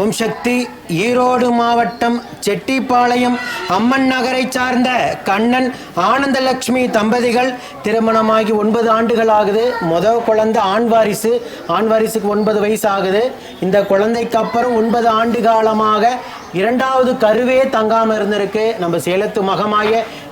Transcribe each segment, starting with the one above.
ஓம் சக்தி ஈரோடு மாவட்டம் செட்டிப்பாளையம் அம்மன் நகரை சார்ந்த கண்ணன் ஆனந்தலட்சுமி தம்பதிகள். திருமணமாகி ஒன்பது ஆண்டுகள் ஆகுது முதல் குழந்தை ஆண் வாரிசு. ஆண் வாரிசுக்கு ஒன்பது வயசு ஆகுது இந்த குழந்தைக்கு அப்புறம் ஒன்பது ஆண்டு காலமாக இரண்டாவது கருவே தங்காமல் இருந்திருக்கு. நம்ம சேலத்து மகமாய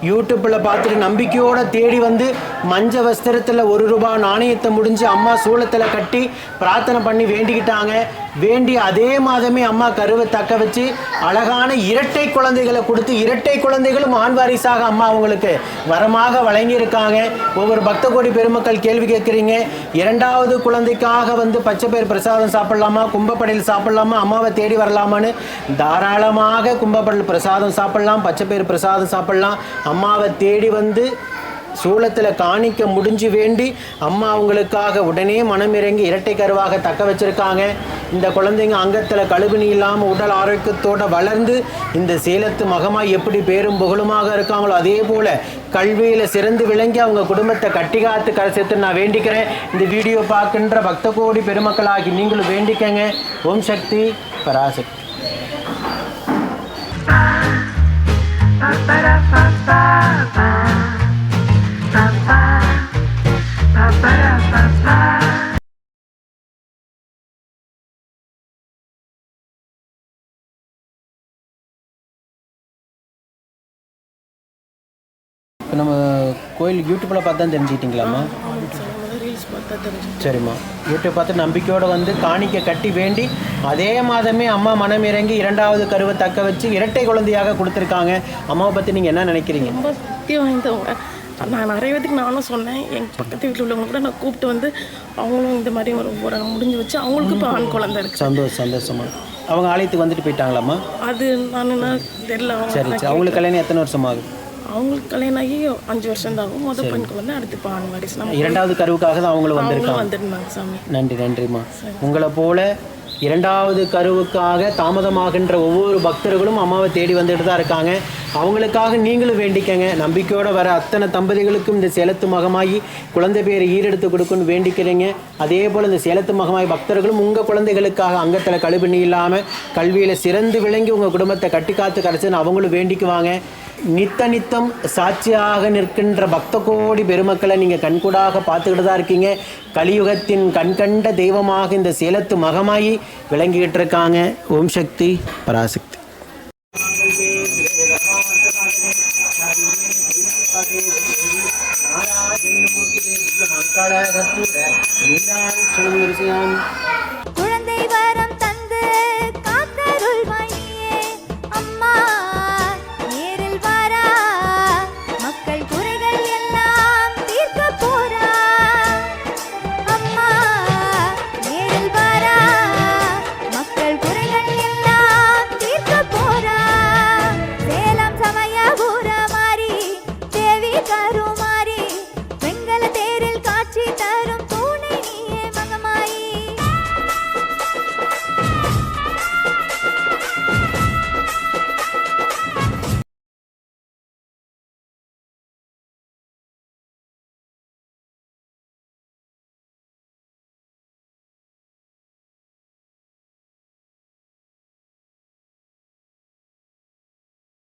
யூடியூப்பில் பார்த்துட்டு நம்பிக்கையோட தேடி வந்து மஞ்ச வஸ்திரத்தில் ஒரு ரூபா நாணயத்தை முடிஞ்சு அம்மா சூளத்தில் கட்டி பிரார்த்தனை பண்ணி வேண்டிக்கிட்டாங்க. வேண்டி அதே மாதமே அம்மா கருவை தக்க வச்சு அழகான இரட்டை குழந்தைகளை கொடுத்து இரட்டை குழந்தைகளும் ஆண் வாரிசாக அம்மா அவங்களுக்கு வரமாக வழங்கியிருக்காங்க. ஒவ்வொரு பக்த கோடி பெருமக்கள் கேள்வி கேட்குறீங்க. இரண்டாவது குழந்தைக்காக வந்து பச்சை பயிர் பிரசாதம் சாப்பிடலாமா? கும்பப்படையில் சாப்பிடலாமா? அம்மாவை தேடி வரலாமான்னு தாராளமாக கும்பப்படல் பிரசாதம் சாப்பிடலாம் பச்சைப்பயிறு பிரசாதம் சாப்பிடலாம். அம்மாவை தேடி வந்து சூளத்தில் காணிக்க முடிஞ்சு வேண்டி அம்மா அவங்களுக்காக உடனே மனம் இறங்கி இரட்டை கருவாக தக்க வச்சுருக்காங்க. இந்த குழந்தைங்க அங்கத்தில் கழுகுனி இல்லாமல் உடல் ஆரோக்கியத்தோடு வளர்ந்து இந்த சேலத்து மகமாக எப்படி பேரும் புகழுமாக இருக்காங்களோ அதே போல் கல்வியில் சிறந்து விளங்கி அவங்க குடும்பத்தை கட்டி காத்து கரை சேர்த்து நான் வேண்டிக்கிறேன். இந்த வீடியோ பார்க்கின்ற பக்த கோடி பெருமக்களாகி நீங்களும் வேண்டிக்கங்க. ஓம் சக்தி பராசக்தி. நம்ம கோயில் யூடியூப்பில் பார்த்து தான் தெரிஞ்சுக்கிட்டீங்களாம்மா சரிம்மா. யூடியூப் பார்த்து நம்பிக்கையோடு வந்து காணிக்க கட்டி வேண்டி அதே மாதமே அம்மா மனம் இறங்கி இரண்டாவது கருவை தக்க வச்சு இரட்டை குழந்தையாக கொடுத்துருக்காங்க. அம்மாவை பற்றி நீங்கள் என்ன நினைக்கிறீங்க? ரொம்ப சக்தி வாய்ந்தவங்க. நான் நிறைய பேத்துக்கு நானும் சொன்னேன். எங்கள் பக்கத்து வீட்டில் உள்ளவங்க கூட நான் கூப்பிட்டு வந்து அவங்களும் இந்த மாதிரி ஒரு ஒரு முடிஞ்சு வச்சு அவங்களுக்கு இப்போ ஆண் குழந்தை இருக்கு. சந்தோஷம் சந்தோஷமா அவங்க ஆலயத்துக்கு வந்துட்டு போயிட்டாங்களாம்மா? அது நான் தெரியல. சரி சரி. அவங்களுக்கு கல்யாணம் எத்தனை வருஷம் ஆகுது? அவங்களுக்கு கல்யாணம் ஆகி அஞ்சு வருஷம் தான் ஆகும் மொதல் பெண் குழந்தை அடுத்து இப்போ ஆண் வாரிசு. நம்ம இரண்டாவது கருவுக்காக தான் அவங்களும் வந்திருக்காங்க. அவங்களும் வந்திருந்தாங்க சாமி. நன்றி நன்றிம்மா. உங்களை போல இரண்டாவது கருவுக்காக தாமதமாகின்ற ஒவ்வொரு பக்தர்களும் அம்மாவை தேடி வந்துட்டு தான் இருக்காங்க. அவங்களுக்காக நீங்களும் வேண்டிக்கங்க. நம்பிக்கையோடு வர அத்தனை தம்பதிகளுக்கும் இந்த சேலத்து மகமாகி குழந்தை பேரை ஈரெடுத்து கொடுக்கணும்னு வேண்டிக்கிறீங்க. அதே போல் இந்த சேலத்து மகமாகி பக்தர்களும் உங்கள் குழந்தைகளுக்காக அங்கத்தில் கழுபிணி இல்லாமல் கல்வியில் சிறந்து விளங்கி உங்கள் குடும்பத்தை கட்டி காத்து கரைச்சுன்னு அவங்களும் வேண்டிக்குவாங்க. நித்த நித்தம் சாட்சியாக நிற்கின்ற பக்த கோடி பெருமக்களை நீங்கள் கண்கூடாக பார்த்துக்கிட்டு தான் இருக்கீங்க. கலியுகத்தின் கண்கண்ட தெய்வமாக இந்த சேலத்து மகமாயி விளங்கிக்கிட்டு இருக்காங்க. ஓம் சக்தி பராசக்தி. குழந்தை